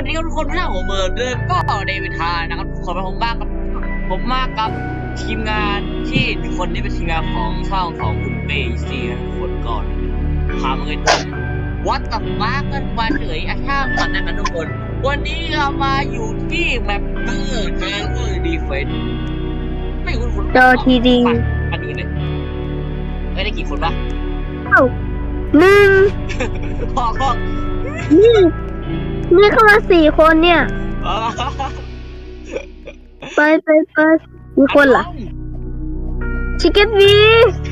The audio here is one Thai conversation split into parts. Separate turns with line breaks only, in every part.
วันนี้ทุกคนหน้าผมเหมือเดิมก็เดวิดทานนะครับทุกคนผมมากับผมมากครับทีมงานที่ทุกคนนี่เป็นทีมงานของช่องของคุณเบซี่คนก่อนพามาเลยวัดกับมากันมาเฉยอาช่างมันนะครับทุกคน วันนี้เรามาอยู่ที่แมปเตอร์เทเลอร์ดีเฟนไม่คุ้นคุ้น
เจอทีดี
ไปมาดูเลยเอ้ยได้กี่คนปะ
หนึ่ง
พอพอ
นี่นี่เข้ามาสี่คนเนี่ย
อ๋อ
ไปไปไปมีคนเหรอชิคเก้นวี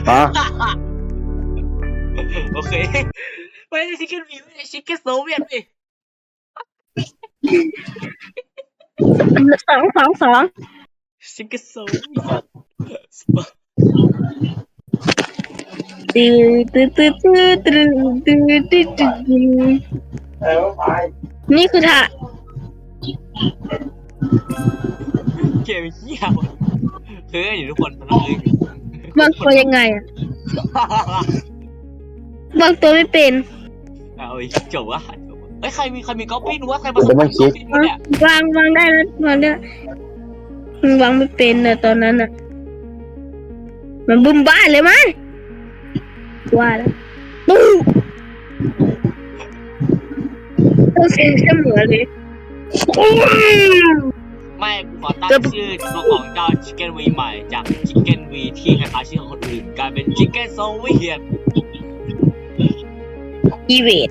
อะ
โอเค ไม่ใช่ชิคเก้นวิวไม่ใช่ชิคเก้นโซเวียตดิ
สองสองสอง
ชิคเก้นโซเวียต
ตื้อตื้อตื้อตื้อตื้อตื้อตื้อตื้อ นี่คือท่า
เกมเหี้ยวะเฮ้ยอยู่ทุกคนมันเลย
บางตัวยังไงอะบางตัวไม่เป็น
เอาอีกจบวะจบวะเฮ้ยใครมีใครมีก๊อปปี้ดูว่าใครมาสมัครก๊อปปี้มาเนี่ย
วางวางได้แล้ววางได้มันวางไม่เป็นอะตอนนั้นอะมันบึ้มบ้านเลยมั้ยว่าแล้วตู้โอ เคเสมอเลยอืม
ไม่กูขอตั้งชื่อตัวของเจ้าชิคเก้นวีใหม่จากชิคเก้นวีที่คล้ายๆชื่อของคนอื่นกลายเป็นชิคเก้นโซเวียต
อีเวด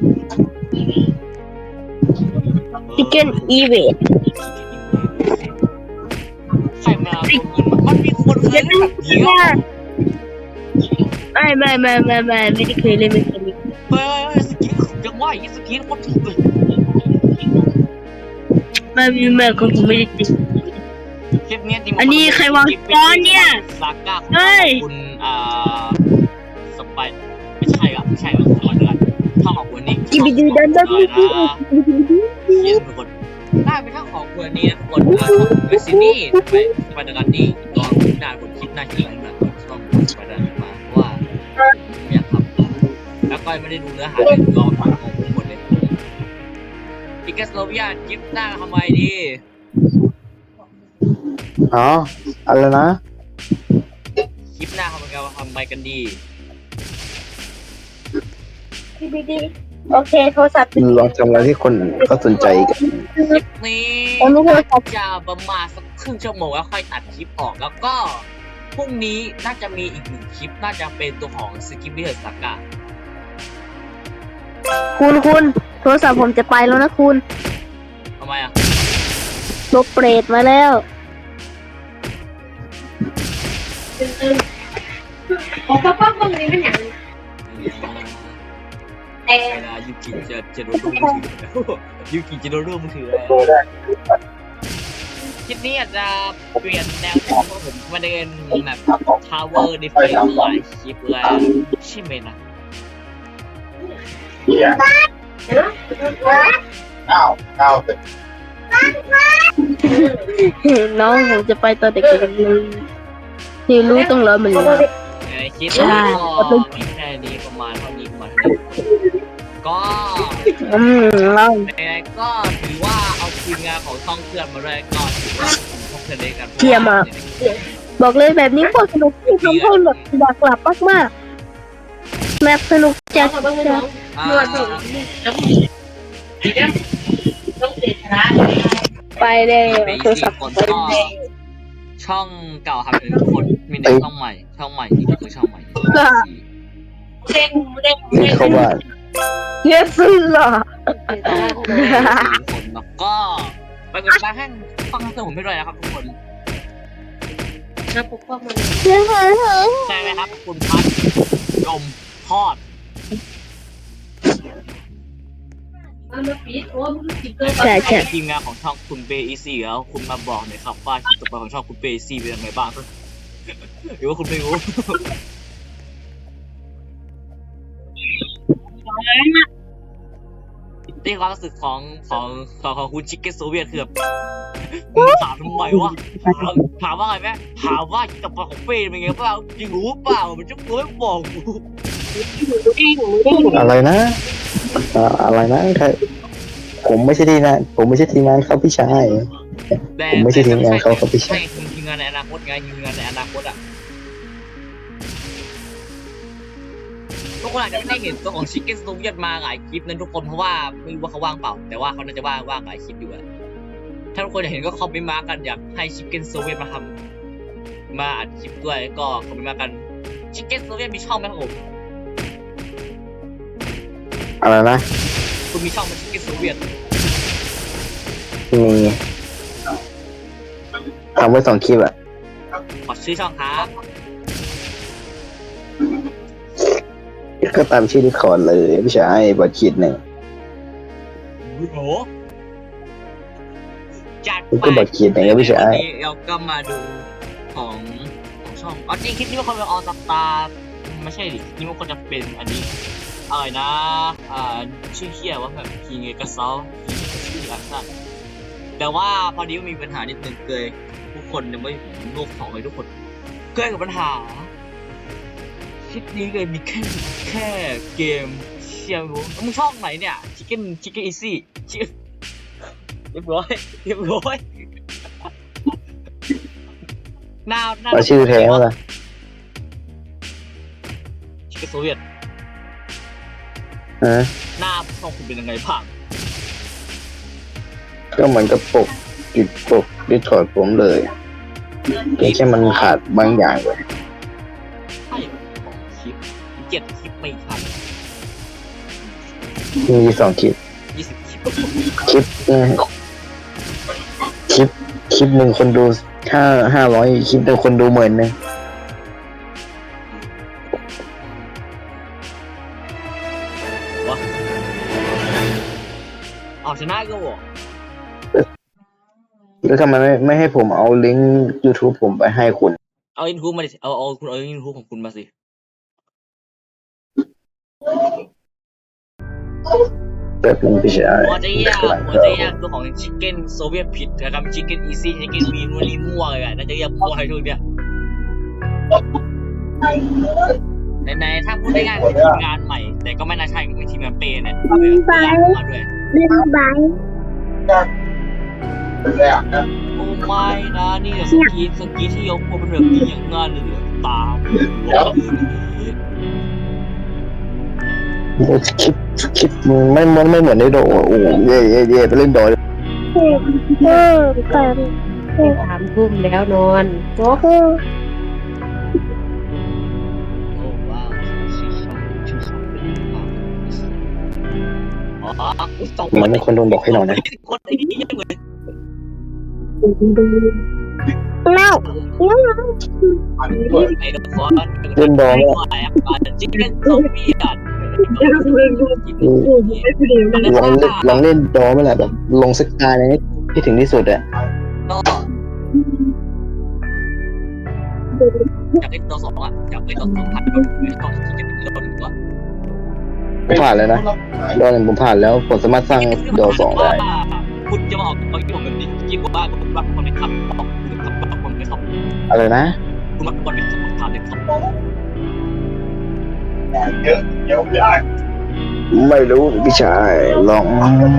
ชิคเก้นอีเวด
ใครมาเอาเงินมันมีคนเคยเล่นแบบนี้เหรอ
ไม่ไม่ไม่ไม่ไม่ไม่ได้เคยเล่นไม่เคยเล่น
เฮ้ยสกินจังว่าอย่างนี้สกินโคตรถูกเลย
ไม่ไม่ไม่ก็ผมไม่ได้ติด
คลิปเนี้ยจริง
อันนี้ใครวางก้อนเนี่ย
ซาก้าของ
เฮ้ย
คุณอ่าสไปไม่ใช่อะไม่ใช่อะขอเดือนช่องของคุณนี่
จิบิดูดันดัน
ช่องของคุณนะเย็นทุกคนได้เป็นช่องของคุณนี่นะทุกคนอ่าช่องเวสซินี่ไปไปเดอร์กันนี่ลองหน้าคนคลิปหน้าที่อะไรแบบช่องไปเดอร์มาเพราะว่าไม่อยากทำแล้วก็ไม่ได้ดูเนื้อหาเลยลองฟังของทุกคนเลย อิกาสโลเวียคลิปหน้าทำไมดี
อ๋ออะไรนะ
คลิปหน้าทำไมกันทำไมกันดี
จิบิดีโอเคโทรศัพท์
ลองทำอะไรที่คนก็สนใจกัน
คลิปนี้
ผมไม่โทรศัพท์
จะประมาณสักครึ่งชั่วโมงแล้วค่อยตัดคลิปออกแล้วก็พรุ่งนี้น่าจะมีอีกหนึ่งคลิปน่าจะเป็นตัวของสกิปเบอร์สากะ
คุณคุณโทรศัพท์ผมจะไปแล้วนะคุณ
ทำไมอะ
ลบเปรตมาแล้ว
ของป้าป้าคนนี้เป็นอย่างแต่
เวลายูกิจะจะโดนรูปมือถือแล้วยูกิจะโดนรูปมือถือแล้วคลิปนี้อาจจะเปลี่ยนแนวเพราะผมมาเดินแบบทาวเวอร์ดิเฟนหลายคลิปแล้วใช่ไหมนะ เียเอ้า
วอ้าว
น้องผมจะไปตอนเด็กๆเลยที่รู้ต้องรอมันแล้ว
ในคลิป
ใช่
นี้ก็มีแค่นี้ประมาณเท่านี้ประมาณเท่านี้ก็
อืมเรา
ไหนๆก็ถือว่าเอาทีมงานของช่องเพื่อนมาด้วยก็ถือว่าพวกเพื่อนเล่นกัน
บอกเลยแบบนี้โคตรสนุกที่ทำให้แบบอยากกลับมากๆ แมปสนุกจัด
เขาต้องไปน้อง
อ่า
นวดหนูต้องต้องเสียชนะ
ไปเลย
เบ
โทร
สิ
ศั
ก
พท์
คนก็ช่องเก่าครับเป็นทุกคนมีแต่ช่องใหม่ ช่องใหม่นี่ก็คือช่องใหม่
เด้งเด้ง
นี่เขาว่า
เยสซี่ล่ะ
คนแล้วก็ไปกดไลค์ให้ฟังเสียงผมไปด้วยนะครับทุกคน
นะปกป้องมัน
ใช่ไหมครับคุณพัดยม ทอด
มันมาปีโอ้มันติดเกิน
ใช่ใช่
ทีมงานของช่องคุณเบอีซี่แล้วคุณมาบอกหน่อยครับว่าคลิปต่อไปของช่องคุณเบอีซี่เป็นยังไงบ้างหรือว่าคุณไม่รู้ นี่ความรู้สึกของของของของคุณชิคเก้นโซเวียตคือแบบถามทำไมวะถามถามว่าไงแม่ถามว่ากับปของเป้เป็นไงเปล่าจริงรู้เปล่ามันจะรู้ไม่บอกกู
อะไรนะอ่าอะไรนะใครผมไม่ใช่ทีมงานผมไม่ใช่ทีมงานครับพี่ชาย
แต่
ผมไม่ใช่ทีมงานเขาครับพี่
ใช่ทีมงานในอนาคตไงทีมงานในอนาคตอะ ทุกคนอาจจะไม่ได้เห็นตัวของชิคเก้นสตูดิโอมาหลายคลิปนั้นทุกคนเพราะว่าไม่รู้ว่าเขาว่างเปล่า แต่ว่าเขาน่าจะว่างว่างหลายคลิปอยู่อะถ้าทุกคนอยากเห็นก็คอมเมนต์มากันอยากให้ชิคเก้นโซเวียตมาทำมาอัดคลิปด้วยก็คอมเมนต์มากันชิคเก้นโซเวียตมีช่องไหมครับผม
อะไรนะ
คุณมีช่องไหมชิคเก้นโซเวียต
มีทำไว้สองคลิปอะ
ขอชื่อช่องครับ
ก็ตามชื่อที่คอร์ดเลยพี่ชายบอดขีดหนึ่ง
โอ้โหจัด
มัน
ไป
ก็บอดขีดหนึ่งครับพี่ชา
วัน
ย
นี้เราก็มาดูของของช่องอ๋อจริงคลิปนี้มันควรเป็นออสตาไม่ใช่ดินี่มันควรจะเป็นอันนี้อะไรนะอ่าชื่อเคียว่าแบบคีเงกระเซาชื่ออักษรแต่ว่าพอดีมันมีปัญหานิดนึงเกยทุกคนยังไม่ถึงโลกสองเลยทุกคนเกยกับปัญหาค ลิปนี้เลยมีแค่แค่เกมเชียร์รู้มึงช่องไหนเนี่ยชิคเก้นชิคเก้นอีซี่ชิเรียบร้อยเรียบร้อยหน้าหน้า
เอาชื่อแท้มาละ
ชิคเก้นโซเวียต
ฮะ
หน้าช่องคุณเป็นยังไงบ้าง
ก็เหมือนกับปกติดปกดิสคอร์ดผมเลยเพียงแค่มันขาดบางอย่างเลย
มี
สองคลิป
ยี่สิบคลิป
คลิปอืมคลิปคลิปหนึ่งคนดูห้าห้าร้อยคลิปหนึ่งคนดูหมื่นหนึง
วะเอาชนะก็บอก
แล้วทำไมไม่ไม่ให้ผมเอาลิงก์ YouTube ผมไปให้คุณ
เอาอินทูมาดิเอาเอาคุณเอาอินทูของคุณมาสิ
เปิดมันพี่ชาย
หัวใจยากหัวใจยากตัวของชิคเก้นโซเวียตผิดนะครับชิคเก้นอีซี่ชิคเก้นมีนวลีมั่วเลยอะน่าจะเรียกมั่วอะไรทุกเนี่ยไหนๆถ้าพูดได้ง่ายคือทีมงานใหม่ แต่ก็ไม่น่าใช่เป็นทีมงานเปย์เนี่ยเอาไปมาด้วย
เล่นบาย
โอ้ไม่นะนี่สกีสกีที่ยกเป็นแบบนี้อย่างงั้นเลยเหรอตามหัวเลย
คลิปคลิปไม่เหมือนไม่เหมือนในโดโอ้โหเย่เย่เย่ไปเล่นโด
เออเออกัน
สามทุ่มแล้วนอนโจ๊ก
เออ
โอ้ว้าวชื่อน
มันเป็นคนโดนบอกให้นอนนะ
เล่า
เล่า
ไอ้ดอกฟอน
เล่นโด
อ้
ไม่
ตั วแอบอาจจะจิ้งเล่นโซเวียต
ลองเล่นลองเล่นโดไม่แหละแบบลงสกายอะไรนี่ที่ถึงที่สุดอะ
ก็อยากเล่นตัวสองอะอยากเล่นตัวสองพันก็ไม่ต้องที่จะเป็นรถตัว
ผมผ่านแล้วนะโดหนึ่งผมผ่านแล้วผมสามารถสร้างโดสองได้
คุณจะมาออกตอนที่ผมแบบนี้ยิ่งกว่าคุณรักคนไม่ทำบอกคุณทำคนไม่ทำ
อะไรนะ
คุณรักคนไม่ทำ ทำเลยทำ
ไม่รู้พี่ชายลอง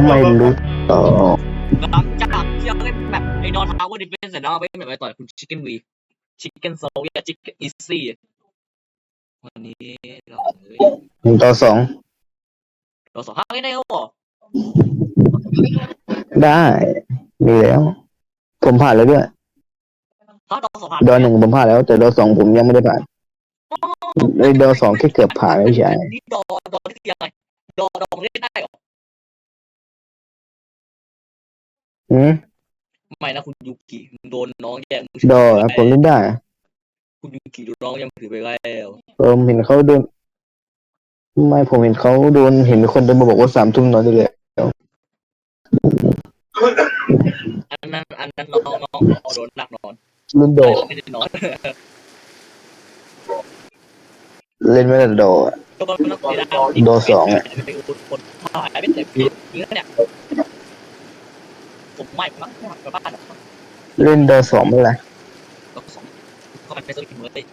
ไม่รู้ต่อ
หลังจากที่เราเล่นแบบไอ้นอนทาวเวอร์ดิเฟนส์เสร็จแล้วเราไปแบบไปต่อยคุณชิคเก้นวีชิคเก้นโซเวียชิคเก้นอีซี่วันนี้เราเฮ้ย
หนึ่งต่อสอง
เราสองห้าไม่ได้หรอ
ได้มีแล้ว ผมผ่านแล้วด้วย
ถ้าเราสองพัน
โดหนึ่งผมผ่านแล้ว แต่โดสองผมยังไม่ได้ผ่าน ไอ้โดสองแค่เกือบผ่านไม่ใช่
นี่ดอดอที่ยังไงดอดอเล่นได้หรอ
อืม
ไม่นะคุณยูกิโดนน้องแย่ง
โดอะผมเล่นได้
คุณยูกิโดนน้องแย่งถือไปแล้ว
ผมเห็นเขาโดน ไม่ผมเห็นเขาโดนเห็นมีคนเดินมาบอกว่าสามทุ่มนอนได้เลย
อันนั้นอันนั้นน้องน้องโดนหนักนอน
เล่นโด
ไม่ได้นอน
เล่นไม่ได้โดอะ
ก็ต้องเสียดาย
โดนสองอะ
ไปอุดคนหายไปแต่ปีนี้เนี่ยผมไม่มั้งกลับบ้าน
เล่นโดสองไม่เป็นไร
ก็สองก็มันเป็นสวิตช์เลย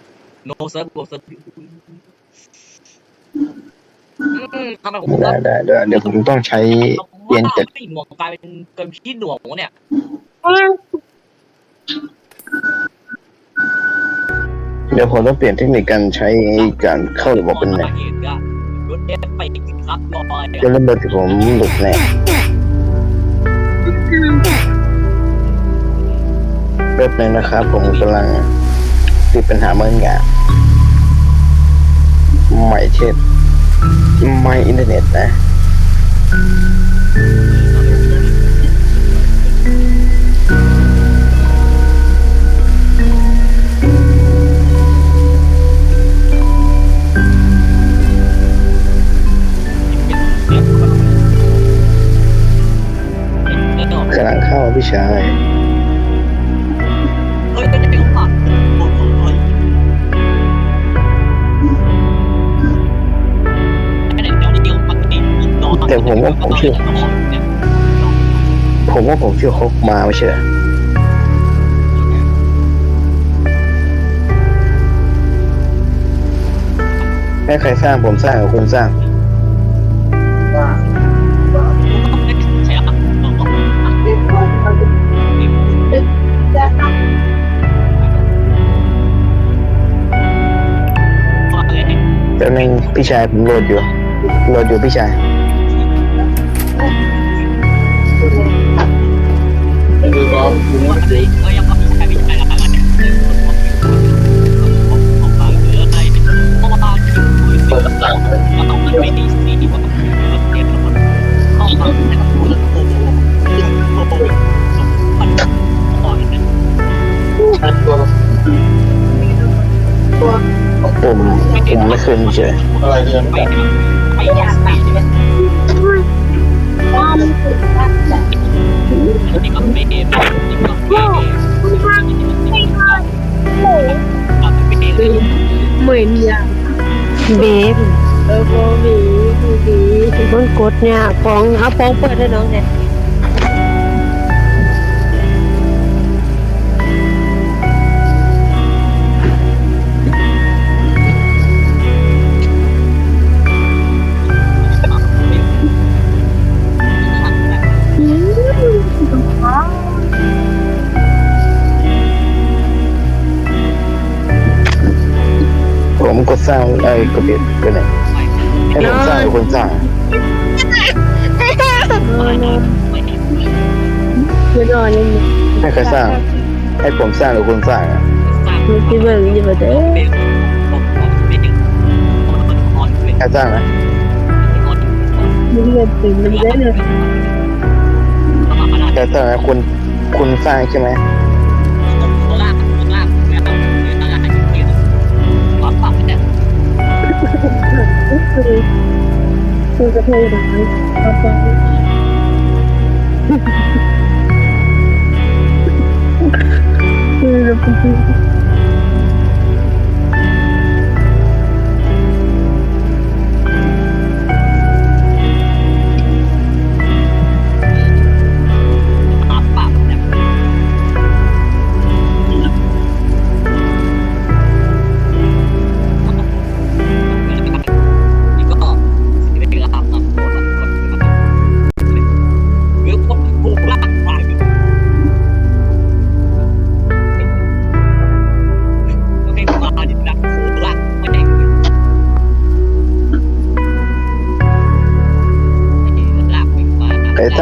โนเซิร์ฟโนเซิร์ฟทำไมผม
ได้ได้ได้เดี๋ยวผมต้องใช้เปลี่ยนจาก
ไอ้หมวกกลายเป็นเกินพี่หน่วงวะเนี่ย
เดี๋ยวผมต้องเปลี่ยนเทคนิคการใช้การเข้าระบบเป็นไง
เห็นก็เอฟไปครับลอย
จะเริ่มเบอร์ที่ผมหลุดแน่แป๊บนึงนะครับ ผมกำลังติดปัญหาเบางอย่างไม่เช่นไม่อินเทอร์เน็ตนะ พี่ชาย
เฮ้ยเป็นยังไงวะโอ้โหไอ้เด็กเดี๋ยวเดี๋ยวปกตินอน
แต่ผมว่าผมเชื่อ ผมว่าผมเชื่อเขามาไม่ใช่เหรอให้ใครสร้างผมสร้างกับคุณสร้าง แต่นึงพี่ชายผมโหลดอยู่โหลดอยู่พี่ชาย
ว่าอะไรก็ยังไม่ใช่ไม่ใช่อะไรผมฟังเยอะไปเพราะว่าที่คุยกันตัว เรียนมันเข้ามาแต่โอ้โหโอ้โหมันอ่อนนะ
ผมผมไม่เคยมีเฉย
อะไรเรียนไปไปยากไปใช่ไหมนี่ก็ไม่เอ็มนี่ก็ไม่เอ็มนี่ก็ไม่เอ็มก็ไม่เอ็ม
เหมือนยา
เบฟ
เออโบมีโบมี
มันกดเนี่ยฟองเอาฟองเปิดให้น้องเนี่ย
สร้างไอ้กดเปลี่ยนไปไหนให้ผมสร้างกับคุณสร้าง
คือนอนยัง
ให้ใครสร้าง ให้ผมสร้างกับคุณสร้างอะ
มีที่เบิ่งอยู่มาเด้อ
ใครสร้างนะ
มีเงินตื่นมันได้เลย
ใครสร้างนะคุณคุณสร้างใช่ไหม
คือคือกระเท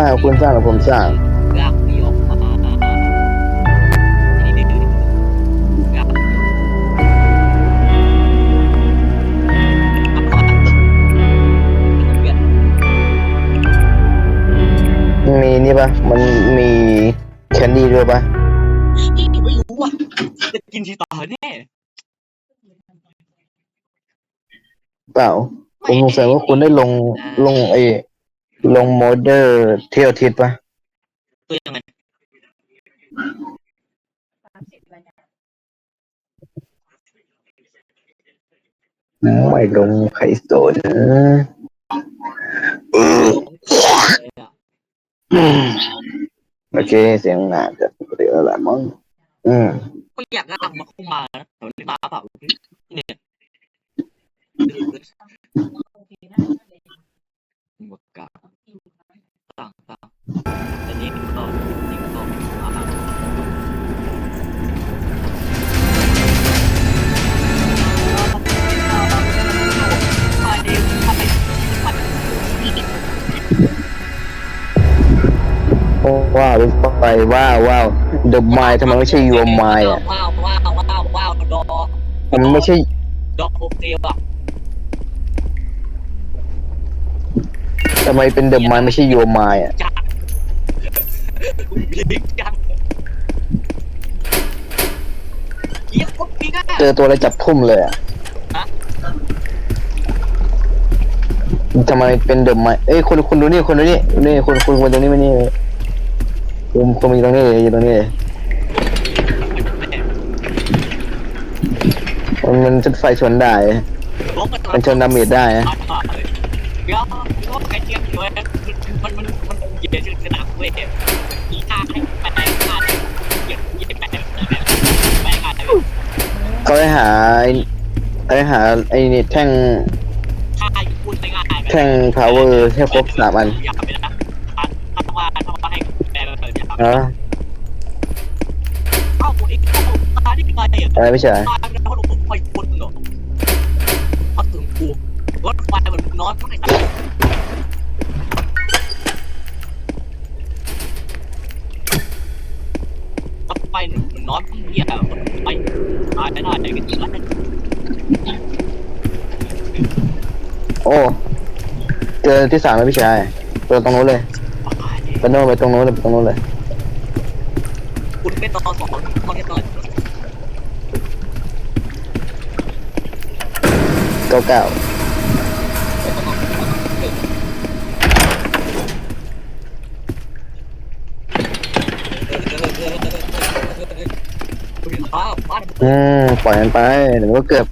ใครสร้างกับคุณสร้างกับผมสร้าง
ลากไม่ออกมานี่ดื้อลากเอา
มีนี่ปะมันมีแคนดี้ด้วยปะ
ไม่รู้ว่ะจะกินทีต่อแน่
เปล่าผมสงสัยว่าคุณได้ลงลงไอ้ ลงโมเดอร์เที่ยวทิศปะ
คือยังไง
ไม่ลงไข่โซนโอเคเสียงหนาจะเรียกอะไรมั้งอืม
ก็อยากลากมาเข้ามานะแต่มันไม่มาเปล่าเนี่ย บวกกับตั้งตั้งอันนี้ก็นี่ก็
โอ้ว้าวไปว้าวว้าว The Mind ทำไมไม่ใช่ Your Mind อะ
ว้าวว้าวว้าวว้าวดอ
มันไม่ใช่
ดอกโอเคว่ะ
ทำไมเป็น The Mind ไม่ใช่ Your Mind อะ
จัดบิ๊กจัดเยี่ยมคนบิ๊กอะ
เจอตัวอะไรจับทุ่มเลยอะ
ฮะ
ทำไมเป็น The Mind เอ้ยคุณคุณดูนี่คุณดูนี่นี่คุณคุณคุณตรงนี้มานี่คุณคุณมาอยู่ตรงนี้เลยอยู่ตรงนี้เลยมันมันจุดไฟชนได้มันชนดาเมจได้นะ
เดี๋ยวเดี๋ย วไอ้เจี๊ยบเลยมันมันมันเยียดชื่อกระดับเว้ยอีท่าให้ไปไปท่าเหยียดเหยียดไปไปไปไป
เขาไปหาไอ้ไปหาไอ้นี่แท่ง
ท่าพูดง่าย
แท่ง power ให้ครบสามอัน
อย่าไปนะถ้าว่าถ้าว่าให้แปลแบบนี้
อ๋อ
เอ้าคนอีกตาที่ไปอะ
อะไรไม่ใช่
ตาเป็นคนไปคนเหรอเขาถึงกูรถไฟมันนอนไม่ได้รถไฟ มันนอนเหี้ยไปตายไม่ได้ใจกันจริงแล้ว
โอ้เจอที่สามแล้วพี่ชายเจอตรงนู้นเลยไปโน่นไปตรงนู้นเลยไปตรงนู้นเลย
คุณเป็นตอนสองตอนนี้ตอน
เก้าเก้า
อ้าวบ้าน
อืมปล่อยมันไปเดี๋ยวมันก็เกือบ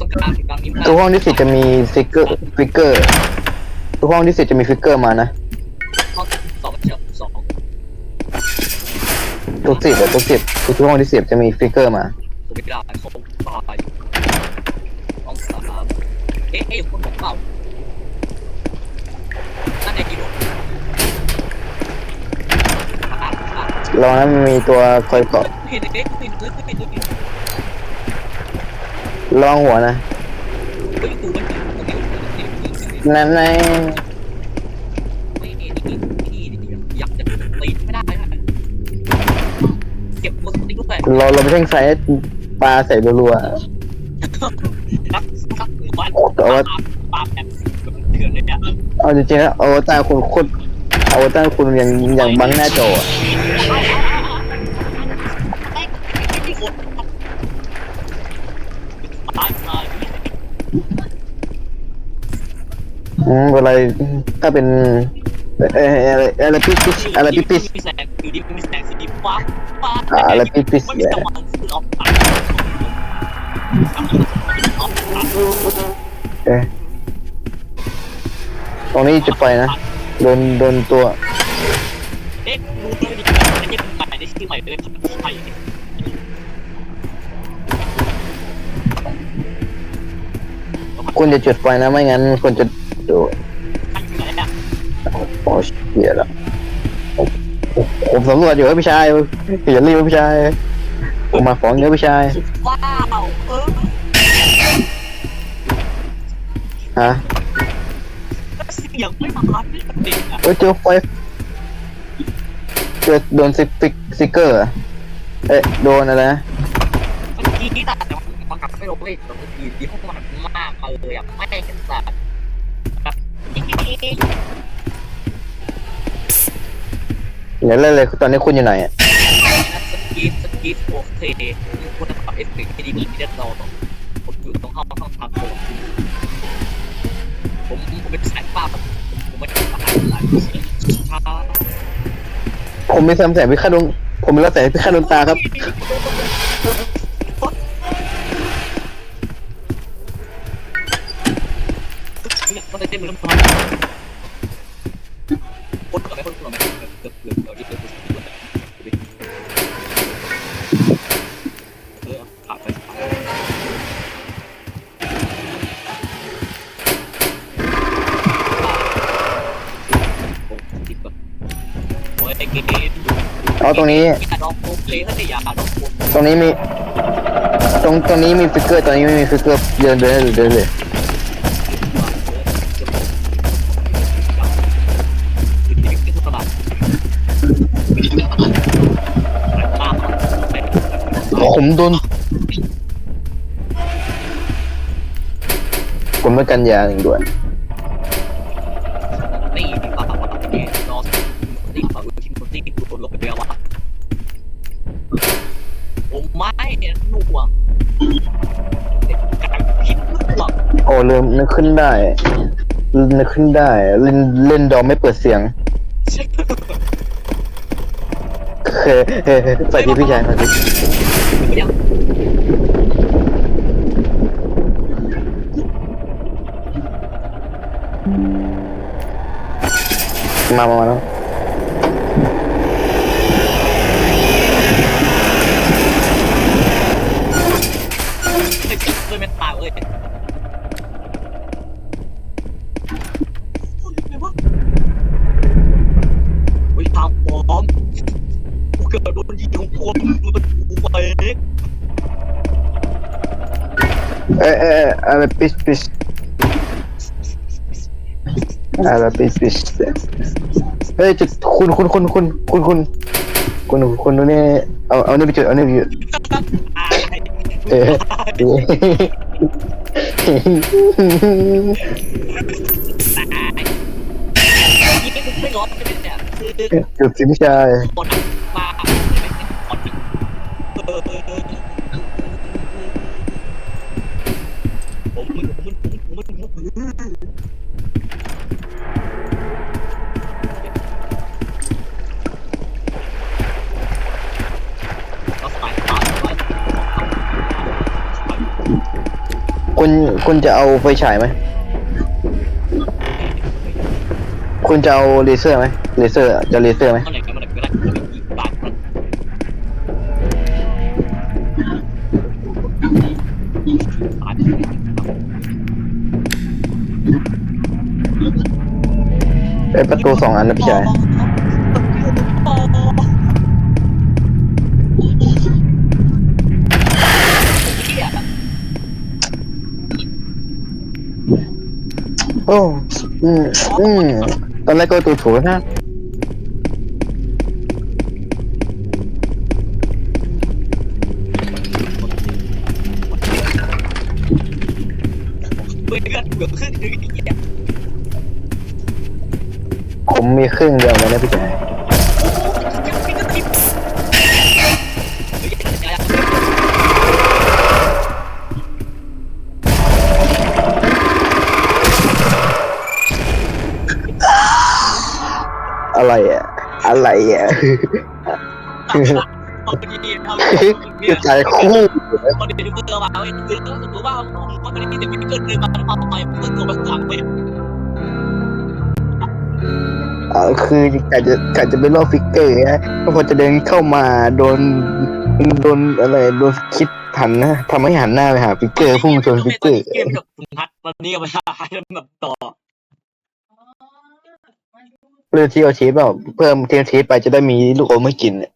ต้องการดังนี้
ทุกห้องที่สิบจะมีฟิกเกอร์ฟิกเกอร์ทุกห้องที่สิบจะมีฟิกเกอร์มานะ
ข้อสองเฉียบสอง
ทุกสิบอะทุกสิบทุกห้องที่สิบจะมีฟิกเกอร์มา
ผมไม่ได้เขา
รองนั้นมันมีตัวคอยเกาะ
เห็นเอ๊ะเห็นเอ๊ะเห็นเห็น
รองหัวนะ
เฮ้ยกูม่เห็นกูไม่เห็น
นั่นไง
เห็นที่ที่อยากจะตีไม่ได้เก็บมือติ๊กไป
ราเราไปแท่งให้ปลาใส่รัว
นัวันปาแบบเถื่อนเลยเนี่ย
เอาจริงๆแล้วอวตารคุณโคตรอวตารคุณยังยังบังหน้าจออะ
ตายตาย
อืมเวลาถ้าเป็นเอ่ออะไรอะไรปิปิสอะไรปิปิส
มีแสงอยู่ดีมีแสงสีฟ้าฟ้า
อ่าอะไรปิปิส
ไม่มี
เนี่ย
จังหวะคือเอาปาก
เอ๊ะตรงนี้จุดไฟนะโดนโดนตัว
เอ๊ะรู้ด้วยดิอันนี้เป็นใหม่ในที่ใหม่เลยใหม่
คุณจะจุดไฟนะไม่งั้นคุณจะโดนโอ้เหี้ยละผมผมสำรวจอยู่ครับพี่ชายอย่ารีบพี่ชายผมมาฟ้องเยอะพี่ชาย
ว้าวเออ
ฮะ
เสียงไม่มาไม่กระดิ่งอะ
เอ้ยเจอไฟเจอโดนซิฟิกซิกเกอร์อะเอ๊ะโดนอะไรนะ
เมื่อกี้แต่แต่มันกลับไม่ลงเลยต่เมื่อกี้ที่พวกมันมากเลยอะไม่เห็นสัตว์ แบบอีกอีกอีก
อย่าเล่นเลยตอนนี้คุณอยู่ไหนอะ
สกีสกีโอเคคุณจะปรับเอฟเฟกต์ให้ดีมีเด็ดเราผมอยู่ตรงห้องห้องทางผมผมผมเป็นสายป้าผมไม่ได้สายสายช้า
ผมมีแสงแสงพิฆาตดวงผมมีแสงพิฆาตดวงตาครับ
เร
งนี้
อย่าดองโอเคเขาจะอย่าดองโอ
ตรงนี้มี ตรงตรงนี้มีฟิกเกอร์ตรงนี้ไม่มีฟิกเกอร์เดินเดินเดินเลยผมโดนผมไม่กันยาหนึ่งด้วย
ตีดีกว่าตีนอสตีฝั่งที่มันตีกูโดนลงไปแล้ววะโอ้ไม่ หน่วงคิดหน่วง
โอ้เริ่มนึกขึ้นได้นึกขึ้นได้ เล่นเล่นดอมไม่เปิดเสียงเฮ้ยเฮ้ใส่ที่พี่ชายใส่ที่มามามาแล้ว
เอ้ยเอ้
ยเอ้ยอะไรปิชปิชอะไรปิชปิชเฮ้ยจุดคุณคุณคุณคุณคุณคุณคุณคุณดูนี่เอาเอานี่ไปจุดเอานี่ไปจุด
ตาย
เออ
ตายยิงไม่ร้อนจะเป็นเนี่ยคือ
จุดสิพี่ชาย
คน คุ
ณคุณจะเอาไฟฉายไหม คุณจะเอาเลเซอร์ไหมเลเซอร์จะเลเซอร์ไหม
เมื่อไหร่ก็เมื่อไหร่ก็ได้ยิงบาดมัน
เอ้ยประตูสองอันนะพี่ชาย โอ้ อืมอืมตอนแรกก็ตูถูนะ
เบื่อเลือดเบื่อขึ้นอย่างเงี้ย
ผมมีครึ่งเดียวเลยนะพี่ชาย อะไรอะ อะไรอะ
ตอนนี้ทำเนี่ย
ใจคู่
คนที่ดูเจอมาเว้ยคือต้องรู้ว่าผมว่าคนที่จะมีเกินเดินมาแล้วมาไปเพื่อตัวมาสั่งเว้ย
อ่าคือกะจะกะจะเป็นรอบฟิกเกอร์ฮะก็พอจะเดินเข้ามาโดนโดนอะไรโดนคิดหันนะทำให้หันหน้าไปหาฟิกเกอร์พุ่งชนฟิกเกอร์
เกมกับคุณพัดตอนนี้ก็ไปหาแบบต่อ
เลือกที่เอาชีสเปล่าเพิ่มเทียมชีสไปจะได้มีลูกอมไม่กินเนี่ย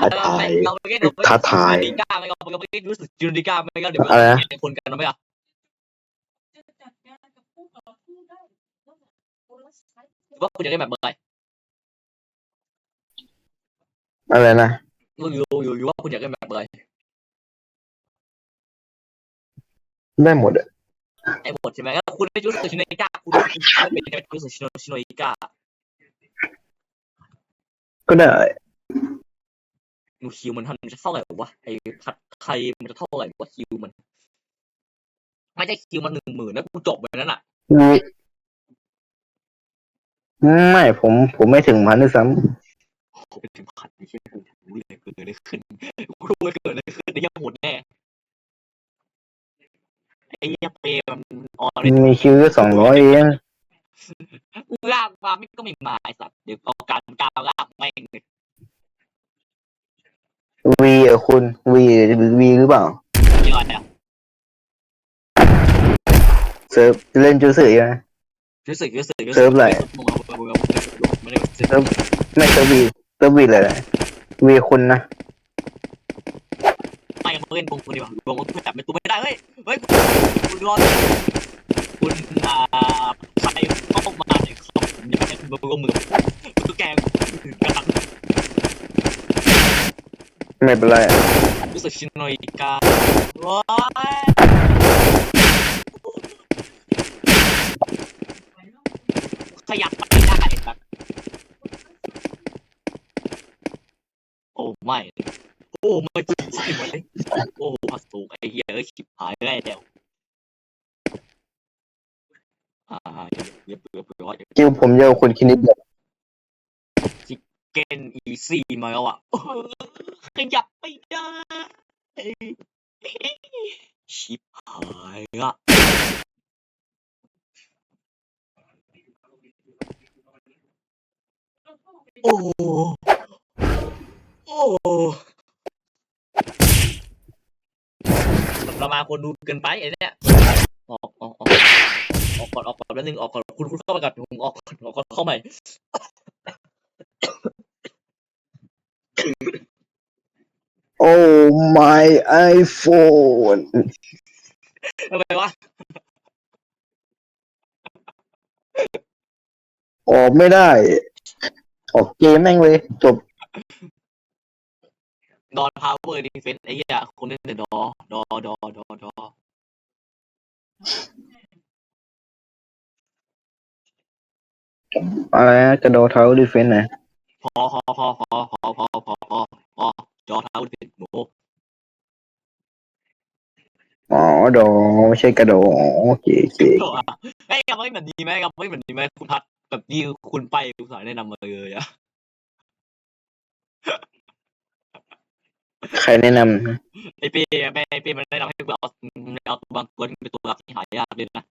ท้าทาย
เราไม่ได้
ท้าทาย
จูดิก้าไม่ก็เราไม่ได้รู้สึกจูดิก้าไม่ก็เดี๋ยว
อะไรนะ
เป็นคนกันไหมอะว่าคุณจะได้แบบเมื่อไหร่
อะไรนะ
อยู่อยู่อยู่ว่าคุณอยากได้แบบเมื่อไหร่
ได้หมดอะ
ไอ้หมดใช่ไหมแล้วคุณได้รู้สึกชิโนอิก้าคุณได้เป็นรู้สึกชิโนชิโนอิก้า
ก็ได้
นูคิวมันทันจะเท่าไหร่วะไอ้พัดใครมันจะเท่าไหร่วะคิวมัน ไม่ใช่คิวมันหนึ่งหมื่นนะกูจบไปนั้นอะ
วิไม่ผมผมไม่ถึงพันด้วยซ้
โอ้ไปถึงพันไม่ใช่กูรู้เลยเกิดอะไรขึ้นกูรู้เลยเกิดอะไรขึ้นไอ้ยังหมดแน่ไอ้ยังเปย์มันออนำ
มีคิวสองร้อยเอง
กู ลากมาไม่ก็ไม่มาไอ้สัตว์เดี๋ยวเอาการกาวลากไม่ง
วีอะคุณวีวีหรือเปล่า
เยอะแล้ว
เซิร์ฟเล่นจูสื่อยัง
รู้สึกรู้สึก
เซิร์ฟอะไร
ไม่ได้
ไม่เซิร์ฟวีแล้ววีเลยวีคุณนะ
ไปกับเพื่อนวงคุณดีกว่าวงคุณจับเป็นตัวไม่ได้เฮ้ยเฮ้ยคุณรอดคุณอ่าใครเอยาให้คุณร่วมมือคุณตุ๊กแกงกัน
ไม่เป็นไร
รู้สึกชินโนอยกาว้ายขยับไปได้แบบโอ้ไม่ โอ้ไม่จริงใช่ไหมโอ้พัสดุไอ้เหี้ยเอ้ยชิบหายแล้ว อ่าเดี๋ยวเดี๋ยวเดี๋ยวเดี๋ยว
จริงผมเยอะคุณคิดนิดเดียว
เกนอีซี่มาแล้วอะขยับไม่ได้ชิบหายอะโอ้โอ้ประมาคนดูเกินไปไอ้เนี่ยออกออกออก ออกก่อนออกก่อนแล้วนึงออกก่อนคุณคุณเข้าไปก่อนผมออกก่อนออกก่อนเข้าใหม่
โอ้ my iPhone
ทำไมวะ
ออกไม่ได้ ออกเกมแม่งเลย จบ
ดอนพาวเวอร์ดีเฟนไอ้เหี้ยคนเล่นแต่ดอ ดอ ดอ ดอดอ
อะไรนะกระโดดเท้าดิเฟนนะ
พอพอพอพอพอพอพอพอพอจอเท้าดีเฟนหนู
อ๋อโดไม่ใช่กระโดดโอเคโอเค
ไอ้กับไม่เหมือนดีไหมกับไม่เหมือนดีไหมคุณพัดแบบที่คุณไปคุณสายแนะนำมาเลยอะ
ใครแนะนำ
ไอเป้ไอเป้มันแนะนำให้เอาเอาตัวบางตัวที่เป็นตัวรับที่หายากเลยนะ